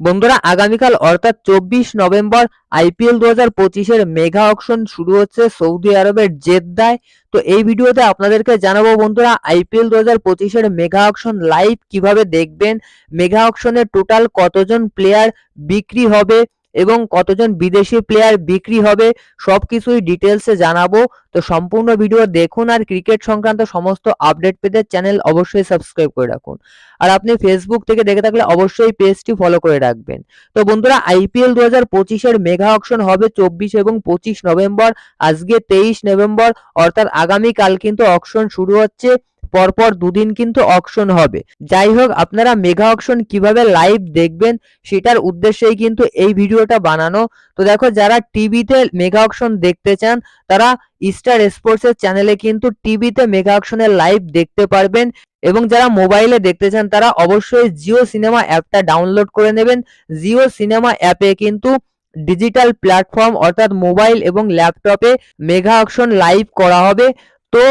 বন্ধুরা, আগামীকাল অর্থাৎ চব্বিশ নভেম্বর আইপিএল দু হাজার পঁচিশের মেগা অকশন শুরু হচ্ছে সৌদি আরবের জেদ্দায়। তো এই ভিডিওতে আপনাদেরকে জানাব বন্ধুরা, আইপিএল দু হাজার পঁচিশের মেগা অকশন লাইভ কীভাবে দেখবেন? মেগা অকশনে টোটাল কতজন প্লেয়ার বিক্রি হবে? এবং কতজন বিদেশি প্লেয়ার বিক্রি হবে সব কিছুই ডিটেলসে জানাব। তো সম্পূর্ণ ভিডিও দেখুন আর ক্রিকেট সংক্রান্ত সমস্ত আপডেট পেতে চ্যানেল অবশ্যই সাবস্ক্রাইব করে রাখুন। আর আপনি ফেসবুক থেকে দেখে থাকলে অবশ্যই পেজটি ফলো করে রাখবেন। তো বন্ধুরা আইপিএল দু হাজার পঁচিশের মেগা অকশন হবে চব্বিশ এবং পঁচিশ নভেম্বর। আজকে তেইশ নভেম্বর, অর্থাৎ আগামীকাল কিন্তু অকশন শুরু হচ্ছে। পরপর দুদিন কিন্তু অকশন হবে। যাই হোক আপনারা মেগা অকশন কীভাবে লাইভ দেখবেন সেটার উদ্দেশ্যেই কিন্তু এই ভিডিওটা বানানো। তো দেখো, যারা টিভিতে মেগা অকশন দেখতে চান, তারা স্টার স্পোর্টস এর চ্যানেলে কিন্তু টিভিতে মেগা অকশনের লাইভ দেখতে পারবেন। এবং যারা মোবাইলে দেখতে চান, তারা অবশ্যই জিও সিনেমা অ্যাপটা ডাউনলোড করে নেবেন। জিও সিনেমা অ্যাপে কিন্তু ডিজিটাল প্ল্যাটফর্ম অর্থাৎ মোবাইল এবং ল্যাপটপে মেগা অকশন লাইভ করা হবে। তো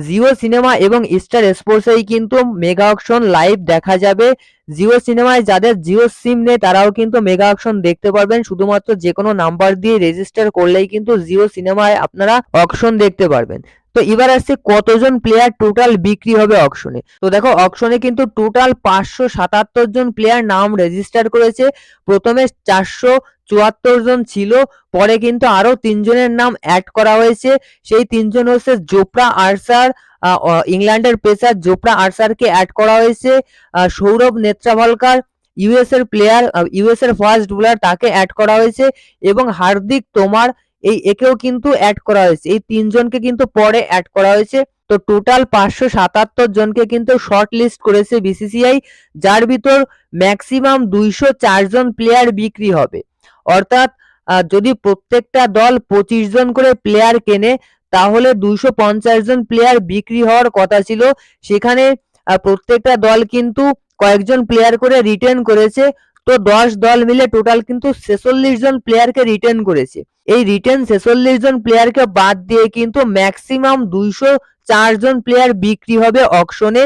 জিও সিনেমা এবং স্টার স্পোর্টসেই কিন্তু মেগা অকশন লাইভ দেখা যাবে জিও সিনেমায় যাদের জিও সিম নেই, তারাও কিন্তু মেগা অকশন দেখতে পারবেন। শুধুমাত্র যে কোনো নাম্বার দিয়ে রেজিস্টার করলেই কিন্তু জিও সিনেমায় আপনারা অকশন দেখতে পারবেন। তো এবার আসছে কতজন প্লেয়ার টোটাল বিক্রি হবে অকশনে তো দেখো অকশনে কিন্তু টোটাল পাঁচশো সাতাত্তর জন প্লেয়ার নাম রেজিস্টার করেছে। প্রথমে চারশো চুয়াত্তর জন ছিল, পরে কিন্তু আরও তিনজনের নাম অ্যাড করা হয়েছে। সেই তিনজন হচ্ছে জোপ্রা আরসার ইংল্যান্ডের পেসার জোপ্রা আর্সারকে অ্যাড করা হয়েছে। সৌরভ নেত্রাভালকার ইউএস এর প্লেয়ার ইউএস এর ফার্স্ট বোলার তাকে অ্যাড করা হয়েছে এবং হার্দিক তোমার এই একেও কিন্তু অ্যাড করা হয়েছে। এই তিনজনকে কিন্তু পরে অ্যাড করা হয়েছে। তো টোটাল পাঁচশো সাতাত্তর জনকে কিন্তু শর্ট লিস্ট করেছে বিসিসিআই যার ভিতর ম্যাক্সিমাম দুইশো জন প্লেয়ার বিক্রি হবে। অর্থাৎ যদি প্রত্যেকটা দল পঁচিশ জন করে প্লেয়ার কেনে তাহলে দুইশো পঞ্চাশ জন প্লেয়ার বিক্রি হওয়ার কথা ছিল। সেখানে প্রত্যেকটা দল কিন্তু কয়েকজন প্লেয়ার করে রিটেন করেছে। তো দশ দল মিলে টোটাল কিন্তু ছেচল্লিশ জন প্লেয়ারকে রিটেন করেছে। এই রিটেন ছেচল্লিশ জন প্লেয়ারকে বাদ দিয়ে কিন্তু ম্যাক্সিমাম দুইশো জন প্লেয়ার বিক্রি হবে অকশনে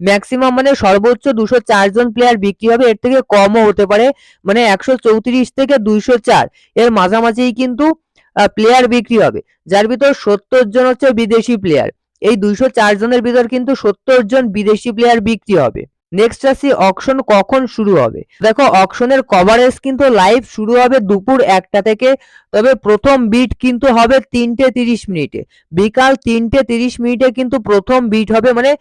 ম্যাক্সিমাম মানে সর্বোচ্চ দুশো জন প্লেয়ার বিক্রি হবে। এর থেকে কমও হতে পারে। মানে একশো চৌত্রিশ থেকে দুইশো চার। এর মাঝামাঝিই কিন্তু প্লেয়ার বিক্রি হবে। যার ভিতর সত্তর জন হচ্ছে বিদেশি প্লেয়ার এই দুইশো চার জনের ভিতর কিন্তু সত্তর জন বিদেশি প্লেয়ার বিক্রি হবে। নেক্সট আসি অকশন কখন শুরু হবে? দেখো অকশনের কভারেজ কিন্তু লাইভ শুরু হবে দুপুর একটা থেকে, তবে প্রথম বিট কিন্তু হবে তিনটে তিরিশ মিনিটে। বিকাল তিনটে তিরিশ মিনিটে কিন্তু প্রথম বিট হবে মানে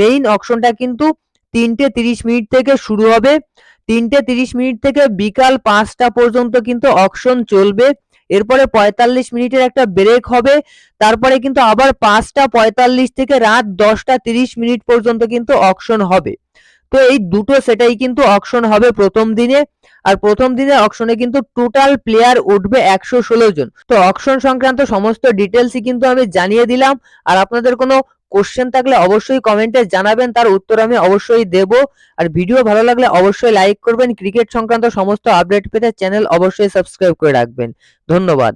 মেইন অকশনটা কিন্তু তিনটে তিরিশ মিনিট থেকে শুরু হবে। তিনটে তিরিশ মিনিট থেকে বিকাল পাঁচটা পর্যন্ত কিন্তু অকশন চলবে। এরপরে পঁয়তাল্লিশ মিনিটের একটা ব্রেক হবে। তারপরে কিন্তু আবার পাঁচটা পঁয়তাল্লিশ থেকে রাত দশটা তিরিশ মিনিট পর্যন্ত কিন্তু অকশন হবে। তো এই দুটো সেটাই কিন্তু অকশন হবে প্রথম দিনে। আর প্রথম দিনে অকশনে কিন্তু টোটাল প্লেয়ার উঠবে একশো ষোলো জন। তো অকশন সংক্রান্ত সমস্ত ডিটেলসই কিন্তু আমি জানিয়ে দিলাম। আর আপনাদের কোনো কোশ্চেন থাকলে অবশ্যই কমেন্টে জানাবেন, তার উত্তর আমি অবশ্যই দেব। আর ভিডিও ভালো লাগলে অবশ্যই লাইক করবেন। ক্রিকেট সংক্রান্ত সমস্ত আপডেট পেতে চ্যানেল অবশ্যই সাবস্ক্রাইব করে রাখবেন। ধন্যবাদ।